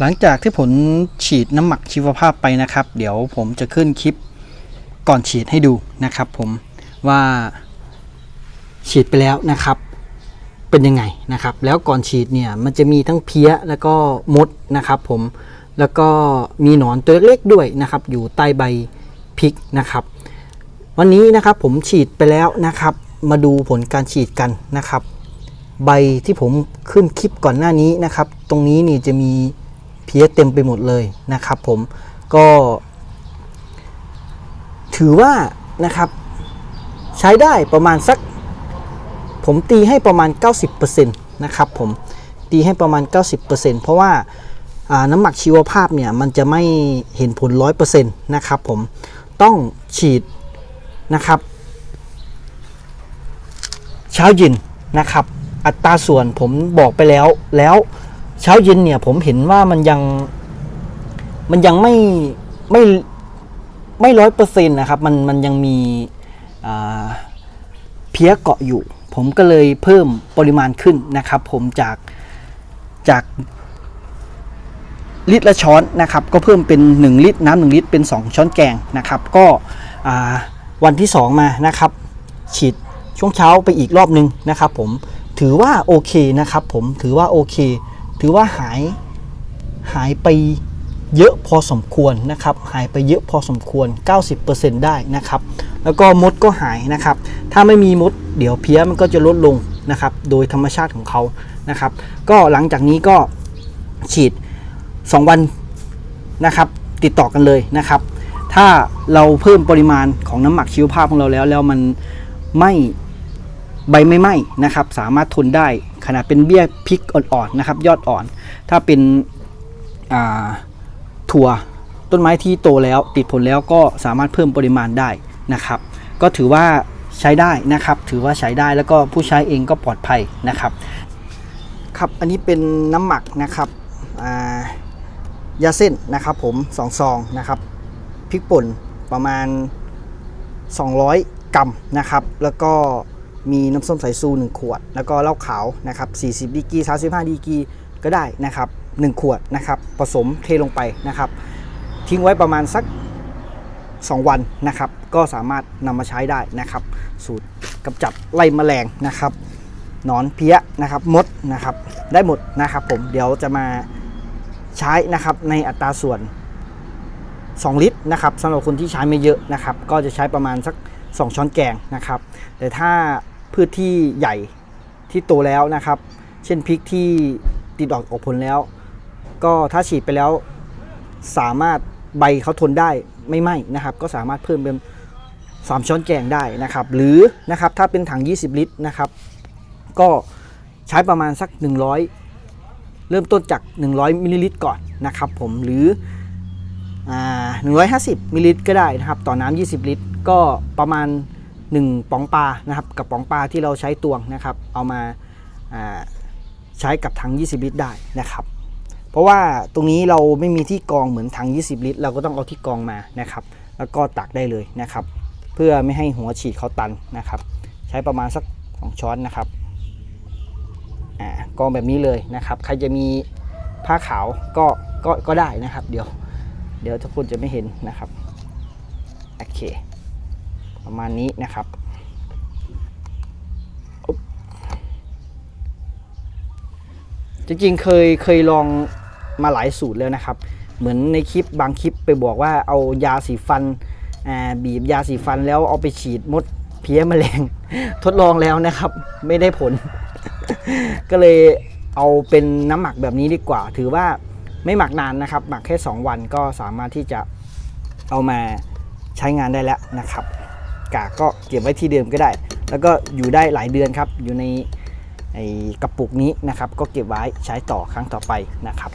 หลังจากที่ผมฉีดน้ำหมักชีวภาพไปนะครับ เดี๋ยวผมจะขึ้นคลิปก่อนฉีดให้ดูนะครับผมว่าฉีดไปแล้วนะครับ เป็นยังไงนะครับ แล้วก่อนฉีดเนี่ยมันจะมีทั้งเพี้ยแล้วก็มดนะครับผมแล้วก็มีหนอนตัวเล็กๆด้วยนะครับ อยู่ใต้ใบพริกนะครับ วันนี้นะครับผมฉีดไปแล้วนะครับ มาดูผลการฉีดกันนะครับ ใบที่ผมขึ้นคลิปก่อนหน้านี้นะครับ ตรงนี้นี่จะมี เพี้ยเต็มไปหมดเลยนะครับผมก็ ถือว่านะครับใช้ได้ประมาณสัก ผมตีให้ประมาณ 90%นะครับผมตีให้ประมาณ 90%เพราะว่าน้ำหมักชีวภาพเนี่ยมันจะไม่เห็นผล 100%นะครับผมต้องฉีดนะครับ เช้าเย็นนะครับ อัตราส่วนผมบอกไปแล้วแล้ว เช้าเย็นเนี่ย ผมเห็นว่ามันยัง มันยังไม่ไม่ไม่ร้อยเปอร์เซ็นต์นะครับ มันมันยังมีเพี้ยเกาะอยู่ ผมก็เลยเพิ่มปริมาณขึ้นนะครับ ผมจากจากลิตรละช้อนนะครับ ก็เพิ่มเป็น 1 ลิตรน้ำหนึ่งลิตรเป็น 2 ช้อนแกงนะครับ ก็วันที่ 2 มานะครับ ฉีดช่วงเช้าไปอีกรอบนึงนะครับ ผมถือว่าโอเคนะครับ ผมถือว่าโอเค ถือว่าหายหายไปเยอะพอสมควรนะครับ หายไปเยอะพอสมควร 90%ได้นะครับ แล้วก็มดก็หายนะครับ ถ้าไม่มีมดเดี๋ยวเพี้ยมันก็จะลดลงนะครับ โดยธรรมชาติของเขานะครับ ก็หลังจากนี้ก็ฉีด 2 วันนะครับ ติดต่อกันเลยนะครับ ถ้าเราเพิ่มปริมาณของน้ำหมักชีวภาพของเราแล้ว แล้วมันไม่ ใบไม่ไหม้นะครับ สามารถทนได้ขนาดเป็นเบี้ยพริกอ่อนๆนะครับ ยอดอ่อน ถ้าเป็นถั่วต้นไม้ที่โตแล้วติดผลแล้วก็สามารถเพิ่มปริมาณได้นะครับ ก็ถือว่าใช้ได้นะครับ ถือว่าใช้ได้แล้วก็ผู้ใช้เองก็ปลอดภัยนะครับ ครับอันนี้เป็นน้ำหมักนะครับายาเส้นนะครับผมสองซองนะครับพริกป่นประมาณ 200 กรัมนะครับ แล้วก็ มีน้ำส้มสายชู1ขวด แล้วก็เหล้าขาวนะครับ40ดีกี35ดีกีก็ได้นะครับ1ขวดนะครับผสมเทลงไปนะครับ ทิ้งไว้ประมาณสัก 2 วันนะครับ ก็สามารถนำมาใช้ได้นะครับ สูตรกำจัดไล่แมลงนะครับหนอนเพี้ยนะครับมดนะครับได้หมดนะครับ ผมเดี๋ยวจะมาใช้นะครับในอัตราส่วน 2 ลิตรนะครับสำหรับคนที่ใช้ไม่เยอะนะครับ ก็จะใช้ประมาณสัก 2 ช้อนแกงนะครับ แต่ถ้าพืชที่ใหญ่ที่โตแล้วนะครับ เช่นพริกที่ติดดอกออกผลแล้ว ก็ถ้าฉีดไปแล้วสามารถใบเขาทนได้ไม่ไหม้นะครับ ก็สามารถเพิ่มเป็น3ช้อนแกงได้นะครับ หรือนะครับถ้าเป็นถัง 20 ลิตรนะครับ ก็ใช้ประมาณสัก 100 เริ่มต้นจาก 100มิลลิลิตรก่อนนะครับ ผมหรืออ่า150มิลลิลิตรก็ได้นะครับ ต่อน้ำ20 ลิตร ก็ประมาณ 1ป๋องปลานะครับกับป๋องปลาที่เราใช้ตวงนะครับ เอามาาใช้กับถัง 20 ลิตรได้นะครับ เพราะว่าตรงนี้เราไม่มีที่กองเหมือนถัง 20 ลิตร เราก็ต้องเอาที่กองมานะครับ แล้วก็ตักได้เลยนะครับ เพื่อไม่ให้หัวฉีดเขาตันนะครับ ใช้ประมาณสัก 2 ช้อนนะครับกองแบบนี้เลยนะครับ ใครจะมีผ้าขาวก็ก็ก็ได้นะครับ เดี๋ยว เดี๋ยวทุกคนจะไม่เห็นนะครับ โอเค ประมาณนี้นะครับจริงๆเคยเคยลองมาหลายสูตรแล้วนะครับ เหมือนในคลิปบางคลิปไปบอกว่าเอายาสีฟันบีบยาสีฟันแล้วเอาไปฉีดมดเพี้ยแมลงทดลองแล้วนะครับ ไม่ได้ผล ก็เลยเอาเป็นน้ำหมักแบบนี้ดีกว่า ถือว่าไม่หมักนานนะครับ หมักแค่ 2 วันก็สามารถที่จะเอามาใช้งานได้แล้วนะครับ กากก็เก็บไว้ที่เดิมก็ได้ แล้วก็อยู่ได้หลายเดือนครับ อยู่ในไอ้กระปุกนี้นะครับ ก็เก็บไว้ใช้ต่อครั้งต่อไปนะครับ